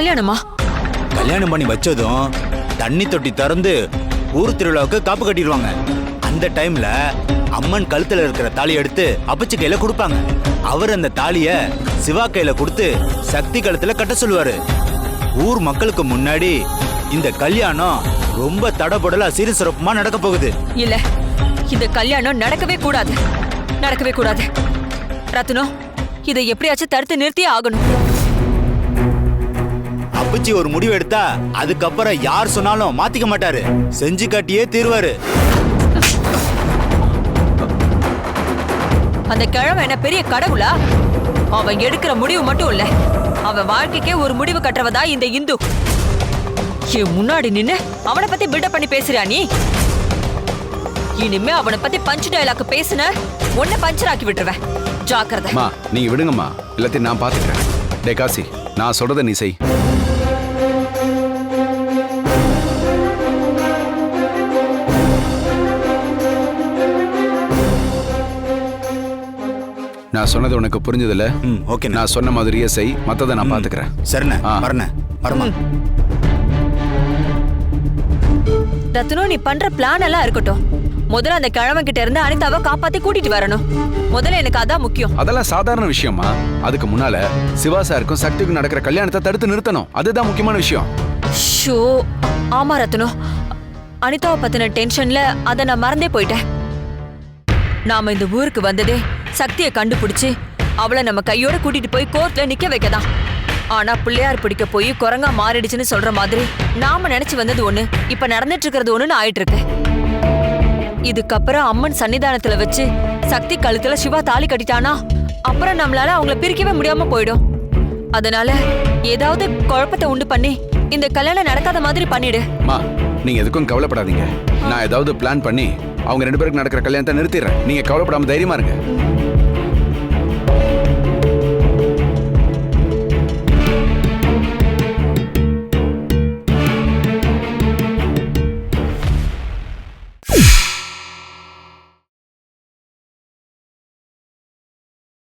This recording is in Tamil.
கல்யாணமா? கல்யாணம் பண்ணி வச்சதும் தண்ணி தொட்டி திறந்து ஊர் திருவிழாவுக்கு காப்பு கட்டிடுவாங்க. அந்த டைம்ல அம்மன் கழுத்துல இருக்கிற தாலி எடுத்து அப்பச்சி கையில கொடுப்பாங்க. அவர் அந்த தாலிய சிவா கையில கொடுத்து சக்தி கழுத்துல கட்ட சொல்லுவாரு. ஊர் மக்களுக்கு முன்னாடி இந்த கல்யாணம் ரொம்ப தடபுடலா சீர சிறப்புமா நடக்க போகுது. இல்ல இந்த கல்யாணம் நடக்கவே கூடாது. நடக்கவே கூடாது. ரத்னம் இதை எப்படியாச்சும் தடுத்து நிறுத்தியே ஆகணும். அப்பச்சி ஒரு முடிவு எடுத்தா அதுக்கப்புறம் யார் சொன்னாலும் மாத்திக்க மாட்டாரு. செஞ்சு காட்டியே தீர்வாரு. அந்த கிழவன் என்ன பெரிய கடவுளா? அவன் எடுக்கிற முடிவு மட்டும் இல்ல. அவன் வாழ்க்கைக்கே ஒரு முடிவு கட்டுறவதா இந்த இந்து. என் முன்னாடி நின்னு அவனை பத்தி பில்டப் பண்ணி பேசுறியா நீ? இனிமே அவனை பத்தி பஞ்ச் டயலாக் பேசுன உன்னை பஞ்சர் ஆக்கி விட்டுருவேன். ஜாக்கிரதை. நீங்க விடுங்கம்மா. எல்லாத்தையும் நான் பாத்துக்கிறேன் டே காசி நான் சொல்றத நீ செய். நான் சொன்னது உனக்கு புரிஞ்சதுல ம் ஓகே நான் சொன்ன மாதிரியே செய். மத்ததை நான் பாத்துக்கிறேன். சரிண்ணே ஆ. வரண்ணே வரமா ரத்னம் நீ பண்ற பிளான் எல்லாம் இருக்கட்டும். முதல்ல அந்த கிழவன் கிட்ட இருந்து அனிதாவை காப்பாத்தி கூட்டிட்டு வரணும். முதல்ல எனக்கு அதான் முக்கியம். அதெல்லாம் சாதாரண விஷயமா அதுக்கு முன்னால சிவா சாருக்கும் சக்திக்கும் நடக்கிற கல்யாணத்தை தடுத்து நிறுத்தணும். அதுதான் முக்கியமான விஷயம். ஷோ ஆமா ரத்னம் அனிதாவை பத்தின டென்ஷன்ல அதை நான் மறந்தே போயிட்டேன். நாம இந்த ஊருக்கு வந்ததே சக்தியை கண்டுபிடிச்சு அவளை நம்ம கையோட கூட்டிட்டு போய் கோர்ட்ல நிக்க வைக்கதான். ஆனா பிள்ளையார் பிடிக்க போய் குரங்கா மாறிடுச்சுன்னு சொல்ற மாதிரி நாம நினைச்சு வந்தது ஒண்ணு இப்ப நடந்துட்டு இருக்கிறது ஒண்ணுன்னு ஆயிட்டு இருக்கு இதுக்கப்புறம் அம்மன் சன்னிதானத்துல வச்சு சக்தி கழுத்துல சிவா தாலி கட்டிட்டானா அப்புறம் நம்மளால அவங்கள பிரிக்கவே முடியாம போயிடும். அதனால ஏதாவது குழப்பத்தை உண்டு பண்ணி இந்த கல்யாணம் நடக்காத மாதிரி பண்ணிடு. அம்மா நீங்க எதுக்கும் கவலைப்படாதீங்க. நான் ஏதாவது பிளான் பண்ணி அவங்க ரெண்டு பேருக்கு நடக்கிற கல்யாணத்தை நிறுத்திடுறேன். நீங்க கவலைப்படாம தைரியமா இருங்க.